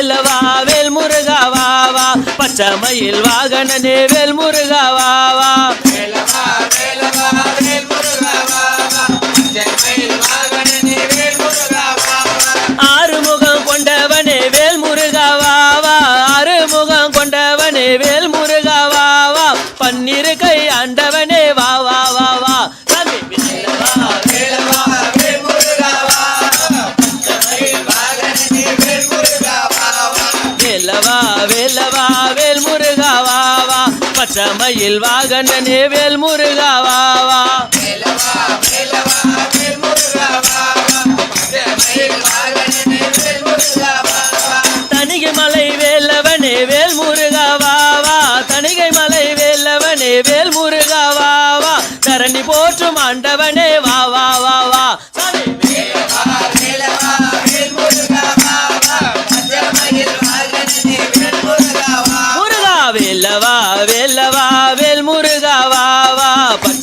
செல்லவா வேல் முருகா வாவா பச்சமயில் வாகனனே வேல் முருகா வாவா ஆறுமுகம் கொண்டவனே வேல் முருகா வாவா ஆறுமுகம் கொண்டவனே வேல் முருகா பன்னிருக்க சமையல் வாகனனே வேல் முருகாவா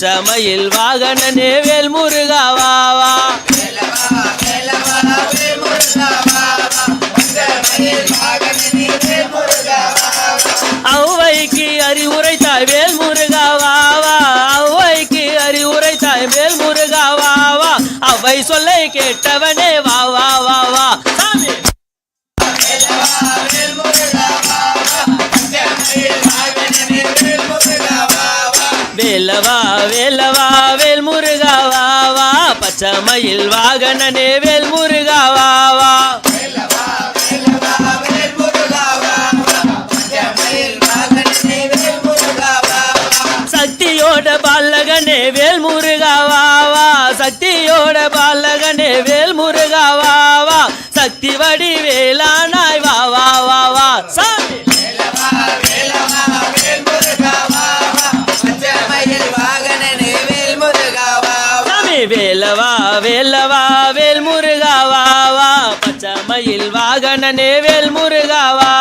சமையல் வாகனனே வேல் முருகாவா அவ்வைக்கு அறிவுரைத்தாய் வேல் முருகாவா அவ்வைக்கு அறிவுரைத்தாய் வேல் முருகாவா அவை சொல்லை கேட்டவனே வா வா வா வா. வேலவா வேலவா வேல் முருகாவா வா பச்சமயில் வாகனனே வேல் முருகாவா வா சக்தியோட பாலகனே வேல் முருகாவா வா வாகனனே வேல் முருகாவா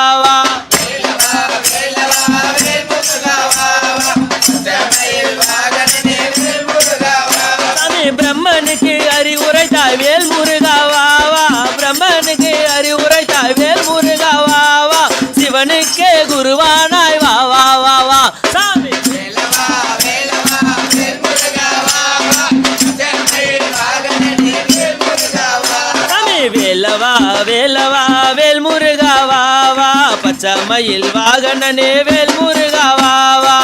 பிரம்மனுக்கு அறிவுரைத்தா வேல் முருகாவாவா பிரம்மனுக்கு அறிவுரைத்தா வேல் முருகாவாவா சிவனுக்கே குருவானா வேலவா வேல் முருகா வா வா. பச்சமயில் வாகனனே வேல் முருகா வா வா.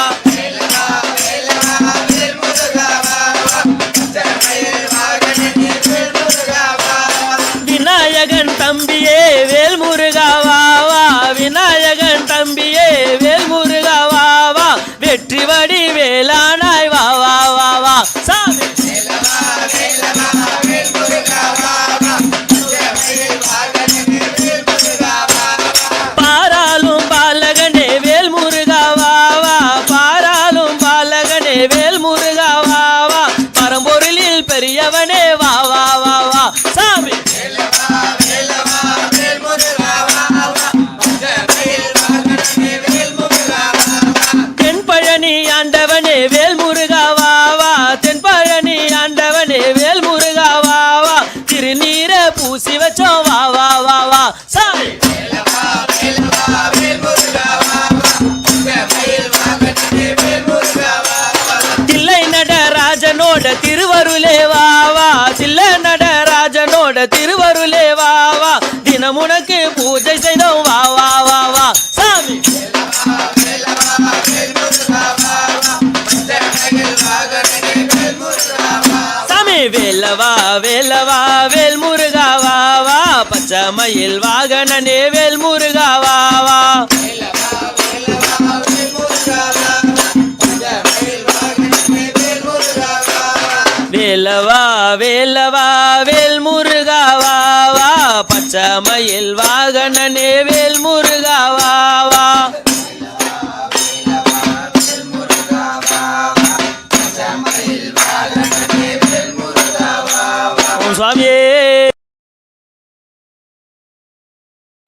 ராஜனோட திருவருளே வாவா சில்ல நட ராஜனோட திருவருளே வாவா தினம் உனக்கு பூஜை செய்தோம் வா வா வா வா. சாமி. சாமி வேலவா வேலவா வேல் முருகா வா வா. பச்சமயில் வாகனனே வேல் முருகா வா வா. வேலவா வேலவா வேல் முருகாவா வா. பச்சமயில் வாகனனே வேல் முருகாவா வா. சுவாமியே.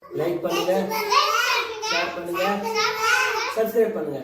லைக் பண்ணுங்க ஷேர் பண்ணுங்க சப்ஸ்கிரைப் பண்ணுங்க.